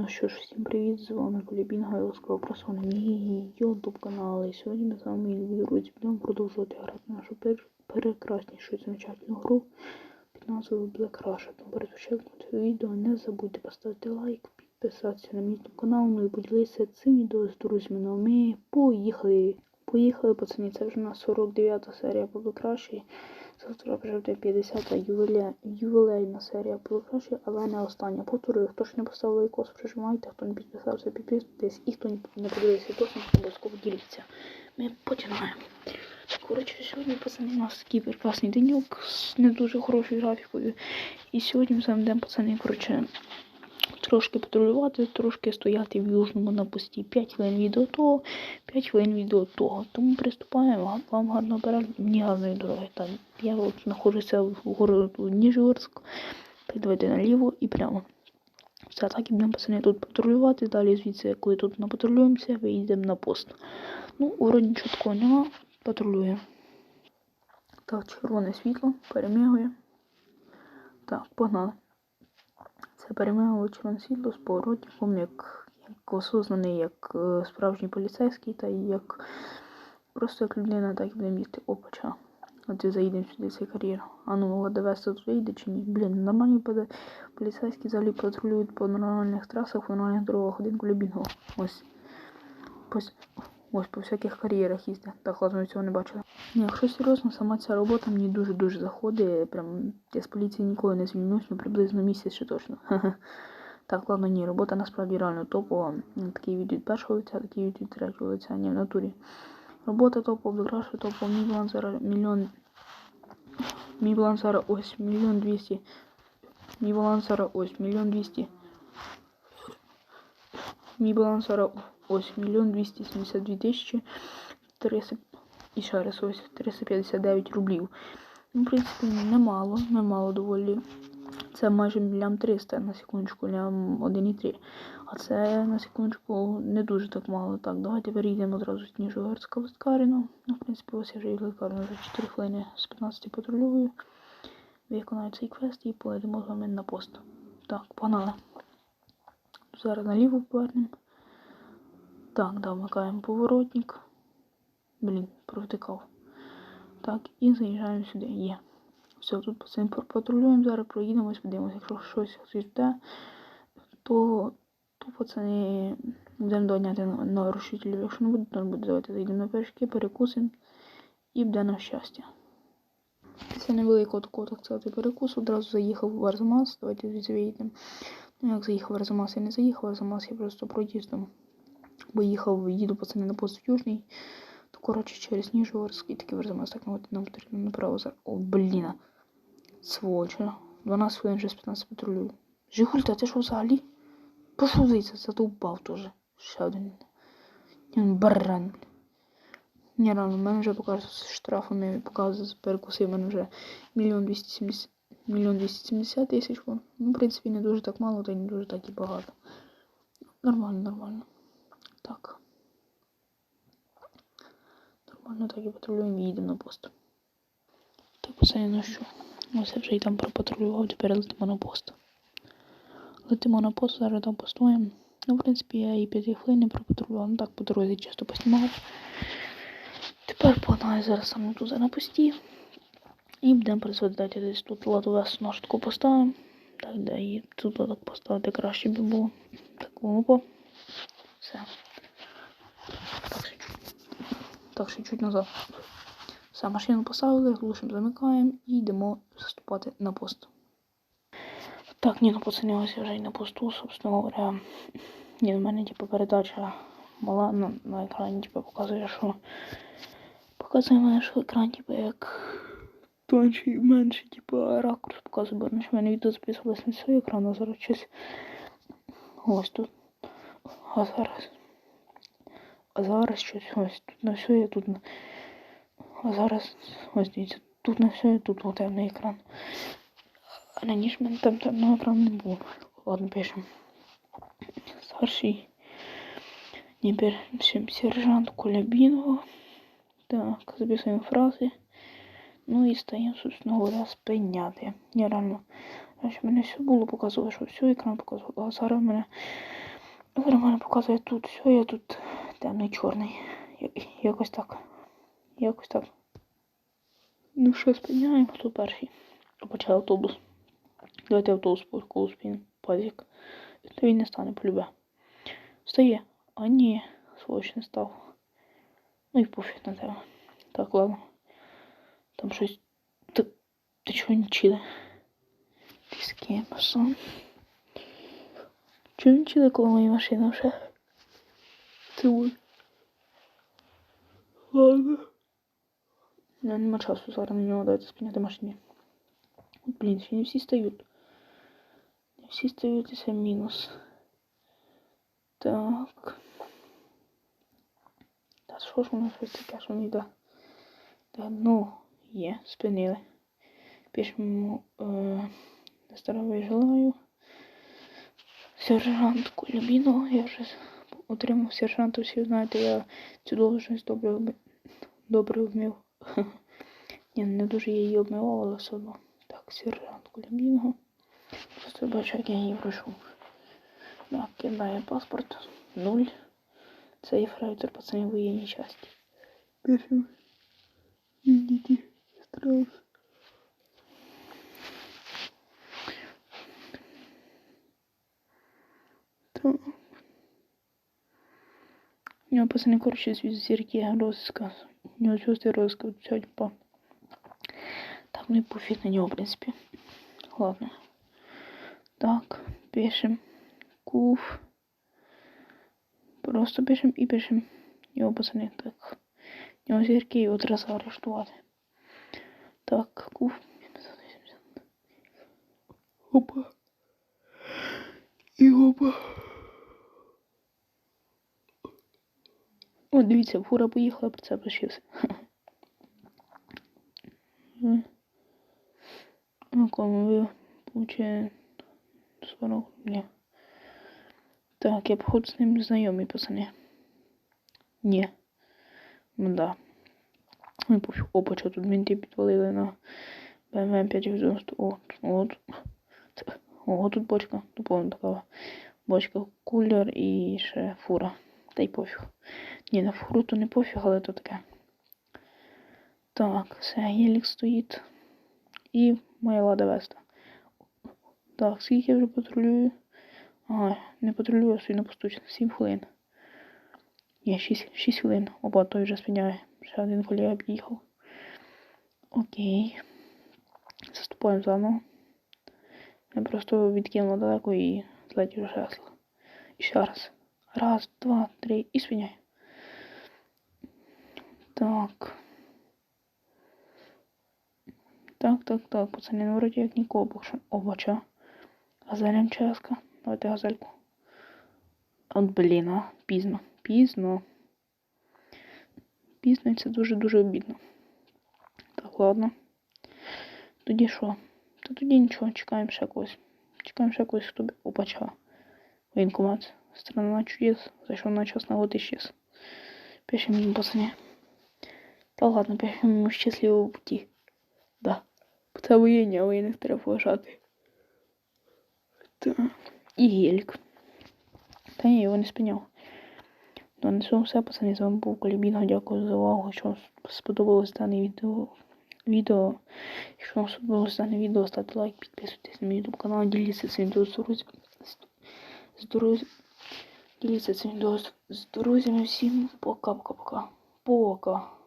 Ну що ж, всім привіт, з вами Колібінга і ласкаво на мій YouTube канал. І сьогодні ми з вами, любі друзі, будемо продовжувати грати нашу пер... прекраснішу і замечательну гру під назвою Black Russia. Тому перед початком цього відео не забудьте поставити лайк, підписатися на мій YouTube канал, ну і поділитися цим відео з друзями. Ну ми поїхали. Поїхали, пацані, це вже у нас 49 серія Black Russia. Завтра вже буде 50-та ювіле... ювілейна серія Плукаші, але не остання. Повторюю, хто ж не поставив лайкос, прижимайте, хто не підписався, підписуйтесь, і хто не подивився відосом, обов'язково діліться. Ми починаємо. Коротше, сьогодні, пацани, у нас такий прекрасний денюк з не дуже хорошою графікою. І сьогодні ми з вами пацани, коротше, трошки патрулювати, трошки стояти в южному на пості. 5 хвилин відео того, 5 хвилин відео того. Тому приступаємо. Вам гарного перегляду, мені гарної дороги. Так, я от знаходжуся в городу Ніжгорськ. Давайте наліво і прямо. Все, так і будемо пацани тут патрулювати. Далі звідси, коли тут напатрулюємося, виїдемо на пост. Ну, вроді нічого нема. Патрулюємо. Так, червоне світло, перемігує. Так, погнали. Це перемагало червоне з поворотником, як, як осознаний, як е, справжній поліцейський, та як просто як людина, так і будемо їсти опача. От і заїдемо сюди цей кар'єр. А ну, ЛДВС тут вийде чи ні? Блін, нормальні поди- поліцейські взагалі патрулюють по нормальних трасах, по нормальних дорогах, один колібінго. Ось. Ось. Ось по всяких кар'єрах їздять. Так, ладно, ми цього не бачили. Ні, якщо серйозно, сама ця робота мені дуже-дуже заходить. Прям я з поліції ніколи не звільнюсь, ну приблизно місяць ще точно. Так, ладно, ні, робота насправді реально топова. Такий від першого лиця, такий від третього лиця, ні, в натурі. Робота топова, краще топова, мій баланс зараз мільйон. Мій баланс зараз ось мільйон двісті. Мій баланс зараз ось мільйон двісті. Мій баланс зараз ось мільйон двісті сімдесят дві тисячі 300 і ще раз ось 359 рублів. Ну, в принципі, немало, немало доволі. Це майже лям 300 на секундочку, лям 1,3. А це на секундочку не дуже так мало. Так, давайте перейдемо одразу з Ніжогорська в. Ну, в принципі, ось я вже і в лікарню вже 4 хвилини з 15 патрулюю. Виконаю цей квест і поїдемо з вами на пост. Так, погнали. Зараз наліво повернемо. Так, да, вмикаємо поворотник. Блін, провтикав. Так, і заїжджаємо сюди. Є. Все, тут пацан патрулюємо, зараз проїдемось, подивимося, якщо щось хтось то, то пацани будемо на нарушителів. Якщо не буде, то не буде. Давайте зайдемо на пешки, перекусимо і буде на щастя. Після невеликого такого так сказати перекусу одразу заїхав в Арзамас. Давайте звідси виїдемо. Ну, як заїхав в Арзамас, я не заїхав, в Арзамас я просто проїздом. Бо їхав, їду пацани на пост Южний. То, коротше, через Ніжгорськ і таки в Арзамас. Так, от нам направо зараз. О, блін. Сволоча. 12 хвилин вже з 15 патрулюю. Жигуль, та ти що взагалі? Пошов звідси, задовбав теж. Ще один. Баран. Ні, рано, мене вже показує з штрафами, показує, перекусив, в мене вже мільйон 270, мільйон 270 тисяч. Ну, в принципі, не дуже так мало, та й не дуже так і багато. Нормально, нормально. Так. Нормально так і патрулюємо їдемо на пост. Так, пацани, ну що? Ось я вже і там пропатрулював, тепер летимо на пост. Летимо на пост, зараз там постоїмо. Ну, в принципі, я і 5 хвилин не пропатрулював, ну так по дорозі часто поснімав. Тепер погнаю зараз саме тут на пості. І будемо призведати десь тут ладовес ножку поставимо. Так, де її тут так поставити краще би було. Так, опа. Все. Так, ще чуть. Назад. Все, машину поставили, глушим замикаємо і йдемо заступати на пост. Так, ні, ну пацани, вже і на посту, собственно говоря. Ні, в мене типу передача мала на, на екрані, типу, показує, що показує мене, що екран, типу, як тонший, менший, типу, ракурс показує, бо раніше в мене відео записувалось на свій екран, а зараз щось ось тут. А зараз. А зараз щось ось тут на все, я тут. А зараз ось дивіться, тут на все, тут от темний екран. А раніше в мене там темного екрану не було. Ладно, пишемо. Старший. Ніби сержант Колябінго. Так, записуємо фрази. Ну і стаємо, собственно говоря, спиняти. Я реально Значить, мене все було показувало, що все екран показував, а зараз мене зараз мене показує тут все, я тут темний чорний. Якось так. Якось так. Ну що, спиняємо, хто перший? Почав автобус. Давайте автобус по спін. Пазик. Та він не стане полюбе. Встає. А ні, сволоч не став. Ну і пофіг на тебе. Так, ладно. Там щось. Ти, ти чого не чили? Ти з ким сам? Чого не чили, коли моя машина вже? Це ой. Ладно. Ну, нема часу зараз на нього дайте спиняти машині. От, блін, ще не всі стають. Не всі стають, і це. Так. Та що ж воно щось таке, що не? Та ну, є, спинили. Пишемо е, здоров'я желаю. Сержантку Любіного. Я вже отримав сержанта, всі знаєте, я цю должність добре, вми- добре вмів. Ні, не дуже я її обмивав, але все одно. Так, сержантку Любіного. Просто бачу, як я її пройшов. Так, кидає паспорт. Нуль. Це ефрейтор, пацани, воєнній часті. Пишемо. Ідіть, страус. Так. У нього пацани, коротше, зірки розказ. У нього зв'язки розказ сьогодні по. Так, ну і пофіг на нього, в принципі. Ладно. Так, пишем. Куф. Просто пишем і пишем. Його пацани, так. У нього зірки його треба заарештувати. Так, куф. Опа. І опа. О, дивіться, фура поїхала, про це лишився. Ну, кому ви получає 40 днів. Так, я походу з ним знайомий, пацани. Ні. Ну да. Ну пофіг. Опа, тут мінти підвалили на BMW 590. О, от. Це- О, тут бочка. Тупо така бочка, кулер і ще фура. Та й пофіг. Ні, на фуру то не пофіг, але то таке. Так, все, гелік стоїть. І моя лада Веста. Так, скільки я вже патрулюю? Ага, не патрулюю, а стою на посту 7 хвилин. Ні, 6, 6 хвилин. Опа, той вже спиняє. Ще один колега під'їхав. Окей. Заступаємо заново. Я просто відкинула далеко і злетів шесло. І ще раз. Раз, два, три і спиняй. Так. Так, так, так, пацани, ну вроді як нікого більше. Обача. Газеля МЧСка. Давайте газельку. От блін, а. Пізно. Пізно. Пізно і це дуже-дуже обідно. Так, ладно. Тоді що? Та тоді нічого, чекаємо ще когось. Чекаємо ще когось, хто б. Опача. Воєнкомат. Страна чудес. Зайшов на час на вот. Пишемо їм, пацани. Та ладно, йому щасливого путі. Да. Це воєнні, а воєнних треба поважати. Так. І гелік. Та ні, його не спиняв. Ну, на цьому все, пацани, з вами був Колібінго. Дякую за увагу. Якщо вам сподобалось дане відео, відео. Якщо вам сподобалось дане відео, ставте лайк, підписуйтесь на мій YouTube канал, діліться цим відео з друзями. Діліться цим відео з друзями всім. Пока-пока-пока. Пока.